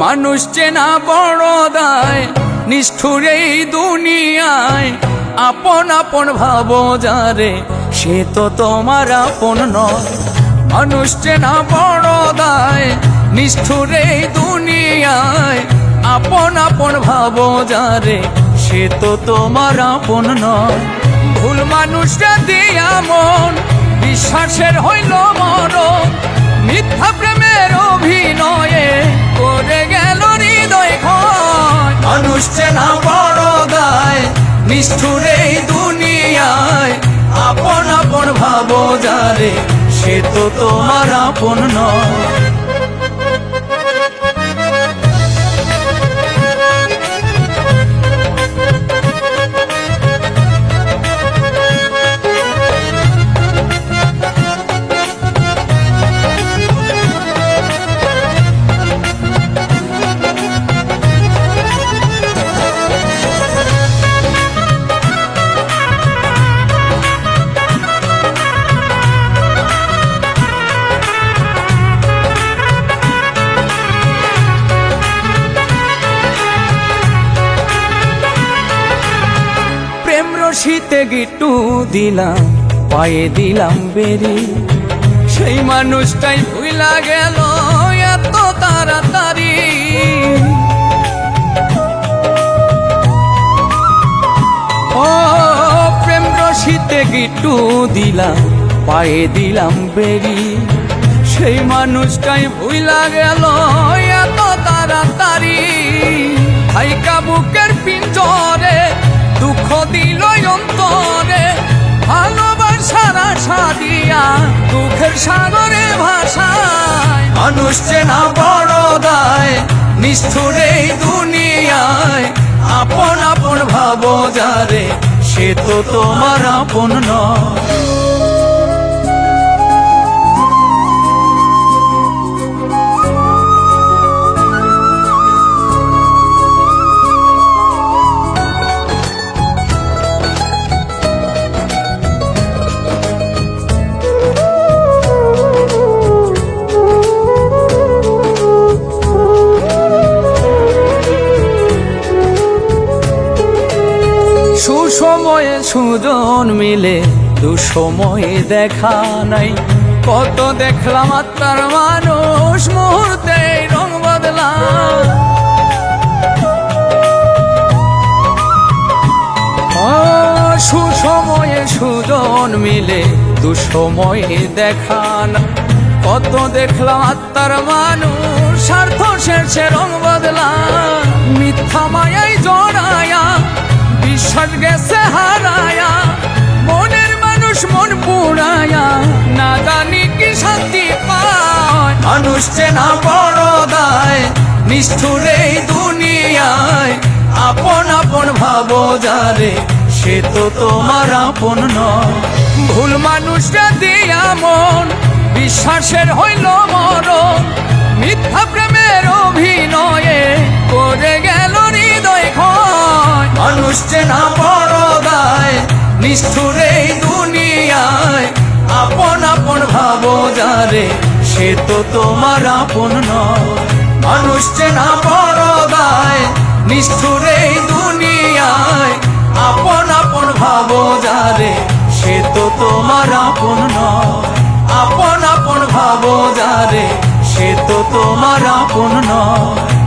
মানুষ চেনা বড় দায়, নিষ্ঠুর এই দুনিয়ায়। আপন আপন ভাবো যারে, সে তো তোমার আপন নয়। মানুষ চেনা বড় দায়, নিষ্ঠুর এই দুনিয়ায়। আপন আপন ভাবো যারে, সে তো তোমার আপন নয়। ভুল মানুষটা দিয়া মন বিশ্বাসের হইল মরণ। মিথ্যা প্রেমের অভিনয়ে নিষ্ঠুর এই দুনিয়ায় আপন আপন ভাব যারে সে তো তোমার আপন নয়। রশিতে গিটু দিলাম, পায়ে দিলাম বেরি। সেই মানুষটাই ভুইলা গেল এত তাড়াতাড়ি। ও, প্রেম রশিতে গিটু দিলাম, পায়ে দিলাম বেরি। সেই মানুষটাই ভুইলা গেল এত তাড়াতাড়ি। হাইকা বুকের পিঞ্জরে দুঃখের সাগরে ভাষায় মানুষ চেনা বড় দায়, নিষ্ঠুর এই দুনিয়ায়। আপন আপন ভাবো যারে, সে তো তোমার আপন নয়। সুজন মিলে দুসময়ে দেখা নাই। কত দেখলাম আত্মার মানুষ, মুহূর্তে রং বদলা। সুসময়ে সুজন মিলে দুসময়ে দেখা না। কত দেখলাম আত্মার মানুষ, স্বার্থ শেষে রং বদলা। মিথ্যা গেছে হারায়া, মনের মানুষ মন পুড়ায়া, না জানি কি শান্তি পায়। মানুষ চেনা বড় দায়, নিষ্ঠুর এই দুনিয়ায়। আপন আপন ভাবো যারে, সে তো তোমার আপন নয়। ভুল মানুষটা দিয়া মন বিশ্বাসের হইল মরণ, মিথ্যা প্রেমের অভিনয়ে করে নিষ্ঠুর এই দুনিয়ায়, আপন আপন ভাবো যারে, সে তো তোমার আপন নয়। মানুষ চেনা বড় দায় নিষ্ঠুর এই দুনিয়ায়, আপন আপন ভাবো যারে, সে তো তোমার আপন আপন আপন ভাবো যারে, সে তো তোমার আপন নয়।